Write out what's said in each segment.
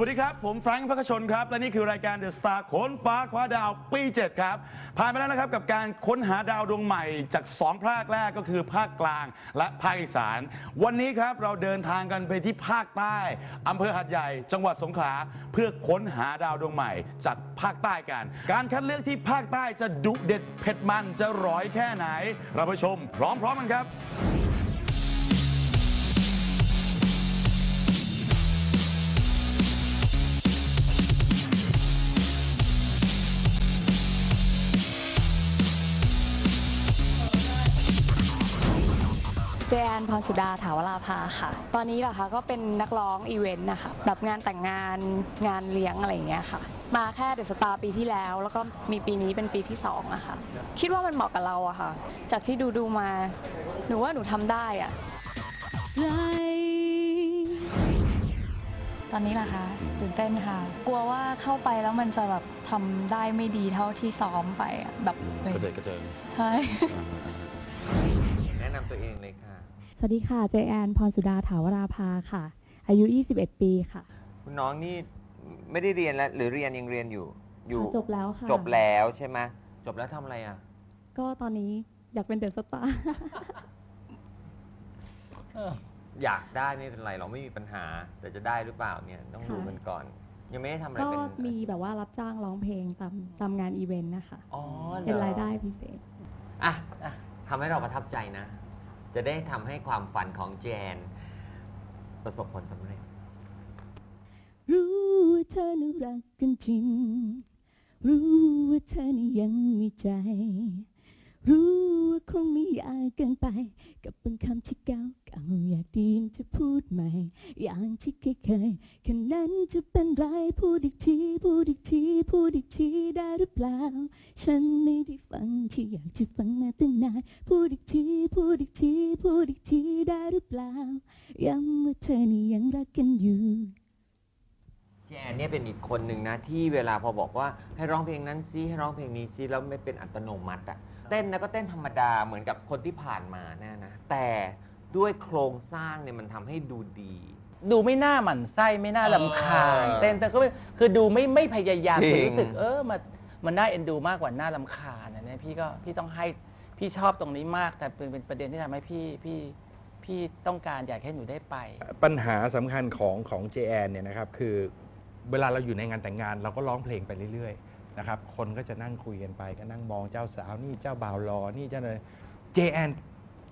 วัสดีครับ ผมแฟรงค์พักชนครับ และนี่คือรายการ The Star ค้นฟ้าคว้าดาวปี 7 ครับ ผ่านไปแล้วนะครับกับการค้นหาดาวดวงใหม่จาก 2 ภาคแรกก็คือภาคกลางและภาคอีสาน วันนี้ครับเราเดินทางกันไปที่ภาคใต้อำเภอหัดใหญ่ จังหวัดสงขลาเพื่อค้นหาดาวดวงใหม่จากภาคใต้กัน การคัดเลือกที่ภาคใต้จะดุเด็ดเผ็ดมันจะร้อยแค่ไหน เราไปชม พร้อมๆกันครับ เจแอนพรสุดาถาวราภาค่ะ ตอนนี้เหรอคะก็เป็นนักร้องอีเวนต์นะคะแบบงานแต่งงานงานเลี้ยงอะไรอย่างเงี้ยค่ะ มาแค่เดอะสตาร์ปีที่แล้ว แล้วก็มีปีนี้เป็นปีที่2อะค่ะ คิดว่ามันเหมาะกับเราอะค่ะ จากที่ดูดูๆมา หนูว่าหนูทำได้อะตอนนี้ล่ะคะตื่นเต้นค่ะ กลัวว่าเข้าไปแล้วมันจะแบบทำได้ไม่ดีเท่าที่ซ้อมไปอะแบบกระเจิดกระเจิงใช่แนะนำตัวเองเลยค่ะ สวัสดีค่ะ เจแอน พรสุดาถาวราภาค่ะ อายุ 21 ปีค่ะ คุณน้องนี่ไม่ได้เรียนแล้วหรือเรียนยังเรียนอยู่ อยู่ จบแล้วค่ะจบแล้วใช่ไหมจบแล้วทำอะไรอะ ก็ตอนนี้อยากเป็นเดอะสตาร์ อยากได้ไม่เป็นไรเราไม่มีปัญหา แต่จะได้หรือเปล่าเนี่ยต้องดูกันก่อน ยังไม่ได้ทำอะไรก็เป็นมีแบบว่ารับจ้างร้องเพลงตามตามงานอีเวนต์นะคะ อ๋อหอเป็นรายได้พิเศษ อะอะ ทำให้เราประทับใจนะ จะได้ทำให้ความฝันของแจน ประสบผลสำเร็จ รู้ว่าเธอน่ารักกันจริง รู้ว่าเธอนี่ยังมีใจ รู้ว่าคงไม่ยากเกินไป กับบางคำที่เก่าเก่าอยากไดีนจะพูดใหม่ อย่างที่เคยเคยแค่นั้นจะเป็นไรพูดอีกทีพูดอีกทีพูดอีกทีได้หรือเปล่า ฉันไม่ได้ฟังที่อยากจะฟังมาตั้งนานพูดอีกทีพูดอีกทีพูดอีกทีได้หรือเปล่าย้ำว่าเธอนี่ยังรักกันอยู่แจนเนี่ยเป็นอีกคนหนึ่งนะที่เวลาพอบอกว่าให้ร้องเพลงนั้นซิให้ร้องเพลงนี้ซิแล้วไม่เป็นอัตโนมัติอะ เต้นนะก็เต้นธรรมดาเหมือนกับคนที่ผ่านมาแน่นะแต่ด้วยโครงสร้างเนี่ยมันทำให้ดูดี ดูไม่น่าหมั่นไส้ไม่น่าลำคาญเออเต้นแต่ก็ไม่คือดูไม่ไม่พยายามจริงคือรู้สึกเออมันมันน่าเอ็นดูมากกว่าน่าลำคาญอันเนี้ยพี่ก็พี่ต้องให้พี่ชอบตรงนี้มาก แต่เป็นเป็นประเด็นที่ทำให้พี่พี่พี่ต้องการอยากให้หนูได้ไป ปัญหาสำคัญของของ JN เนี่ยนะครับคือเวลาเราอยู่ในงานแต่งงานเราก็ร้องเพลงไปเรื่อยๆ นะครับคนก็จะนั่งคุยกันไปก็นั่งมองเจ้าสาวนี่เจ้าบ่าวรอนี่เจ้าเลย JN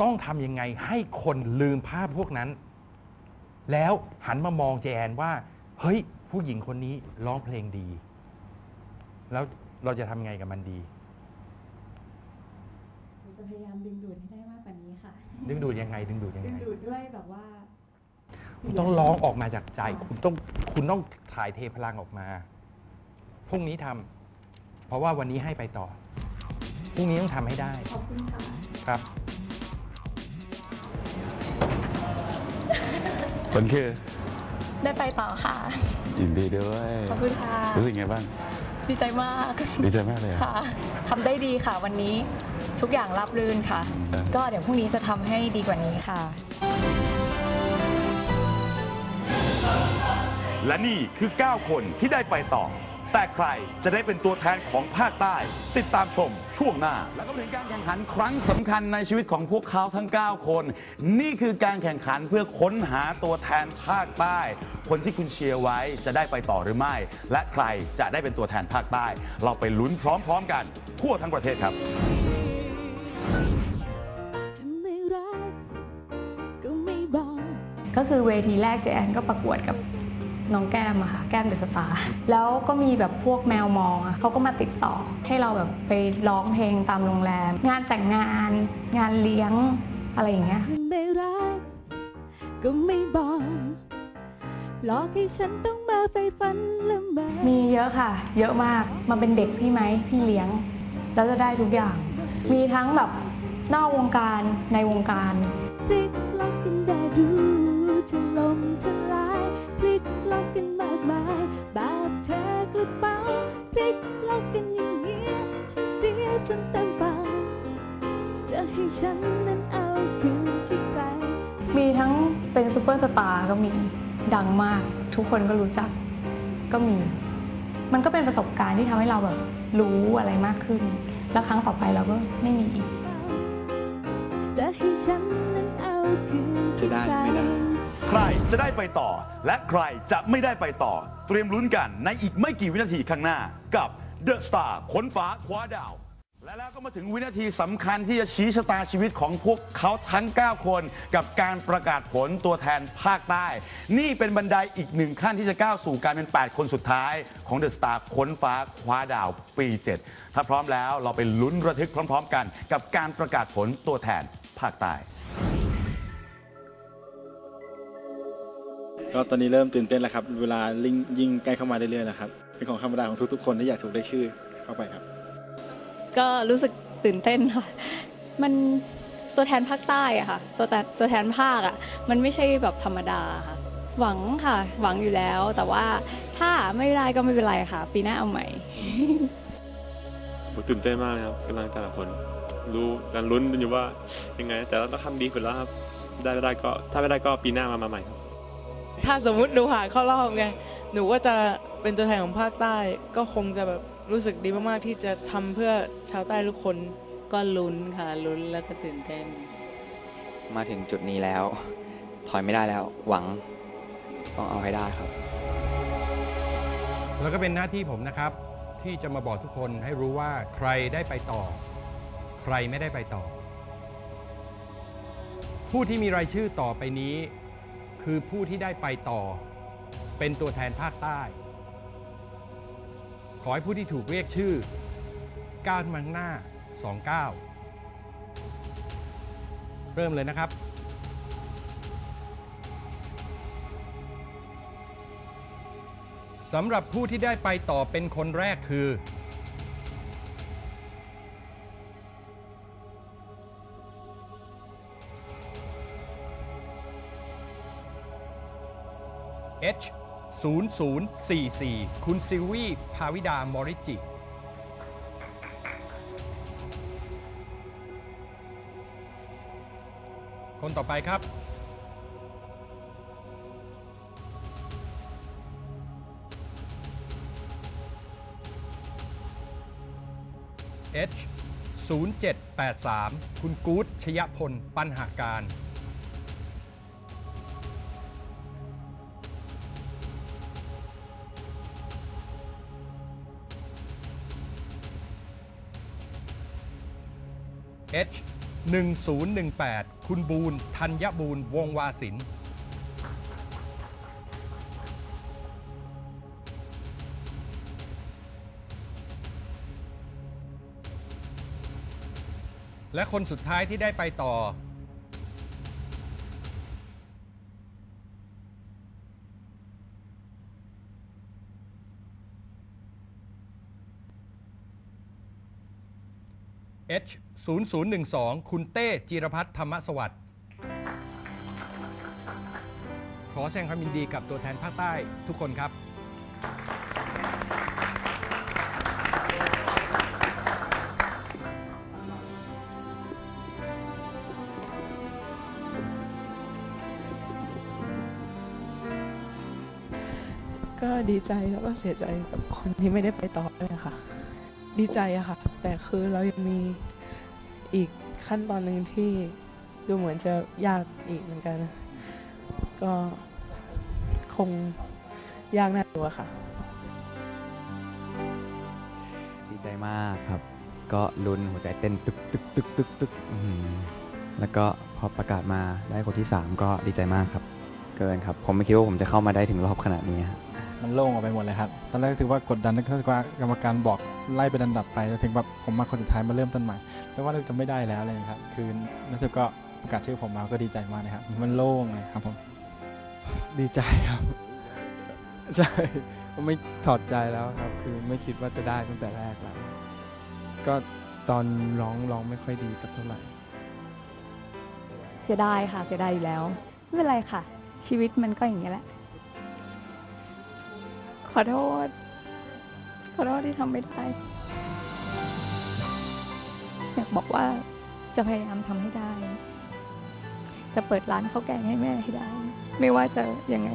ต้องทำยังไงให้คนลืมภาพพวกนั้น แล้วหันมามอง JN ว่า เฮ้ย ผู้หญิงคนนี้ร้องเพลงดี แล้วเราจะทำไงกับมันดีจะพยายามดึงดูดให้ได้มากกว่านี้ค่ะ ดึงดูดยังไง ดึงดูดยังดึไงงดูดด้วยแบบว่า คุณต้องร้องออกมาจากใจ คุณต้องคุณต้องถ่ายเทพลังออกมาพรุ่งนี้ทำ เพราะว่าวันนี้ให้ไปต่อพรุ่งนี้ต้องทำให้ได้ขอบคุณค่ะครับคนคือได้ไปต่อค่ะ ยินดีด้วยขอบคุณค่ะ รู้สึกไงบ้าง ดีใจมากดีใจมากเลยอะค่ะทำได้ดีค่ะ วันนี้ทุกอย่างราบรื่นค่ะเออก็เดี๋ยวพรุ่งนี้จะทำให้ดีกว่านี้ค่ะ และนี่คือ 9 คนที่ได้ไปต่อ แต่ใครจะได้เป็นตัวแทนของภาคใต้ ติดตามชมช่วงหน้า แล้วก็เป็นการแข่งขันครั้งสำคัญในชีวิตของพวกเขาทั้ง 9 คน นี่คือการแข่งขันเพื่อค้นหาตัวแทนภาคใต้ คนที่คุณเชียร์ไว้จะได้ไปต่อหรือไม่ และใครจะได้เป็นตัวแทนภาคใต้ เราไปลุ้นพร้อม ๆ กัน ทั่วทั้งประเทศครับจะไม่รักก็ไม่บอกก็คือเวทีแรกเจแอนก็ประกวดกับ น้องแก้มอะค่ะแก้มเดอะสตาร์แล้วก็มีแบบพวกแมวมองอะเขาก็มาติดต่อให้เราแบบไปร้องเพลงตามโรงแรม งานแต่งงาน งานเลี้ยงอะไรอย่างเงี้ยจะไม่รักก็ไม่บอกหลอกให้ฉันต้องมาไฟฝันละเมอมีเยอะค่ะ เยอะมากมาเป็นเด็กพี่ไหมพี่เลี้ยง แล้วจะได้ทุกอย่าง มีทั้งแบบนอกวงการในวงการพลิก จนเต็มเปล่าจะให้ฉันนั้นเอาคืนที่ใครมีทั้งเป็นซูเปอร์สตาร์ก็มีดังมาก ทุกคนก็รู้จักก็มี มันก็เป็นประสบการณ์ที่ทำให้เราแบบรู้อะไรมากขึ้น แล้วครั้งต่อไปเราก็ไม่มีอีก จะให้ฉันนั้นเอาคืนจะได้ไม่ได้ ใครจะได้ไปต่อ และใครจะไม่ได้ไปต่อ เตรียมลุ้นกันในอีกไม่กี่วินาทีข้างหน้ากับ The Star ค้นฟ้าคว้าดาว และแล้วก็มาถึงวินาทีสำคัญที่จะชี้ชะตาชีวิตของพวกเขาทั้ง 9 คนกับการประกาศผลตัวแทนภาคใต้ นี่เป็นบันไดอีกหนึ่งขั้นที่จะก้าวสู่การเป็น 8 คนสุดท้ายของ The Star ค้นฟ้าคว้าดาวปี 7 ถ้าพร้อมแล้วเราไปลุ้นระทึกพร้อม ๆ กัน กับการประกาศผลตัวแทนภาคใต้ ก็ตอนนี้เริ่มตื่นเต้นแล้วครับ เวลาลิงยิ่งใกล้เข้ามาเรื่อยๆแล้วครับเป็นของธรรมดาของทุกๆคนที่อยากถูกได้ชื่อเข้าไปครับ ก็รู้สึกตื่นเต้นค่ะ มันตัวแทนภาคใต้อะค่ะ ตัวแต่ตัวแทนภาคอะมันไม่ใช่แบบธรรมดาค่ะ หวังค่ะ หวังอยู่แล้ว แต่ว่าถ้าไม่ได้ก็ไม่เป็นไรค่ะ ปีหน้าเอาใหม่ ผมตื่นเต้นมากเลยครับกำลังแต่ละคนรู้กำลังลุ้นอยู่ว่ายังไง แต่เราต้องทำดีขึ้นแล้วครับ ได้ไม่ได้ก็ถ้าไม่ได้ก็ปีหน้ามามาใหม่ครับถ้าสมมุติหนูผ่านเข้ารอบไง หนูก็จะเป็นตัวแทนของภาคใต้ ก็คงจะแบบ รู้สึกดีมากๆที่จะทำเพื่อชาวใต้ทุกคนก็ลุ้นค่ะลุ้นแล้วก็ตื่นเต้น มาถึงจุดนี้แล้ว ถอยไม่ได้แล้ว หวังต้องเอาให้ได้ครับ แล้วก็เป็นหน้าที่ผมนะครับ ที่จะมาบอกทุกคนให้รู้ว่าใครได้ไปต่อ ใครไม่ได้ไปต่อ ผู้ที่มีรายชื่อต่อไปนี้ คือผู้ที่ได้ไปต่อ เป็นตัวแทนภาคใต้ข อให้ผู้ที่ถูกเรียกชื่อก้าวมาข้างหน้า2ก้าเริ่มเลยนะครับ สำหรับผู้ที่ได้ไปต่อเป็นคนแรกคือ H 0044 คุณซิวี่ภาวิดามอริจิ คนต่อไปครับ H 0783 คุณกู๊ดชยพล ปัญหาการ H 1018 คุณบูนธัญบูนวงวาสิน และคนสุดท้ายที่ได้ไปต่อ H 0012 คุณเต้จิรพัฒน์ธรรมสวัสดิ์ขอแสดงความยินดีกับตัวแทนภาคใต้ทุกคนครับ ก็ดีใจแล้วก็เสียใจกับคนที่ไม่ได้ไปต่อด้วยค่ะ ดีใจอะค่ะ แต่คือเรายังมี อีกขั้นตอนหนึ่งที่ดูเหมือนจะยากอีกเหมือนกันก็คงยากน่าดูอะค่ะ ดีใจมากครับ ก็ลุ้นหัวใจเต้นตึกตึกตึกตึกตึกอื้อหือแล้วก็พอประกาศมาได้คนที่ 3 ก็ดีใจมากครับ เกินครับ ผมไม่คิดว่าผมจะเข้ามาได้ถึงรอบขนาดนี้ฮะ มันโล่งออกไปหมดเลยครับ ตอนแรกถือว่ากดดันนึกว่ากรรมการบอก ไล่เป็นอันดับไปแล้วถึงแบบผมมาคนสุดท้ายมาเริ่มต้นใหม่ แต่ว่านึกจะไม่ได้แล้วเลยครับ คือแล้วก็ประกาศชื่อผมมาก็ดีใจมากเลยครับ มันโล่งเลยครับผม ดีใจครับ ใช่ไม่ถอดใจแล้วครับ คือไม่คิดว่าจะได้ตั้งแต่แรกแล้ว ก็ตอนร้องร้องไม่ค่อยดีสักเท่าไหร่ เสียดายค่ะ เสียดายอยู่แล้ว ไม่เป็นไรค่ะ ชีวิตมันก็อย่างนี้แหละ ขอโทษ ขอโทษที่ทำไม่ได้ อยากบอกว่าจะพยายามทำให้ได้ จะเปิดร้านข้าวแกงให้แม่ให้ได้ ไม่ว่าจะยังไง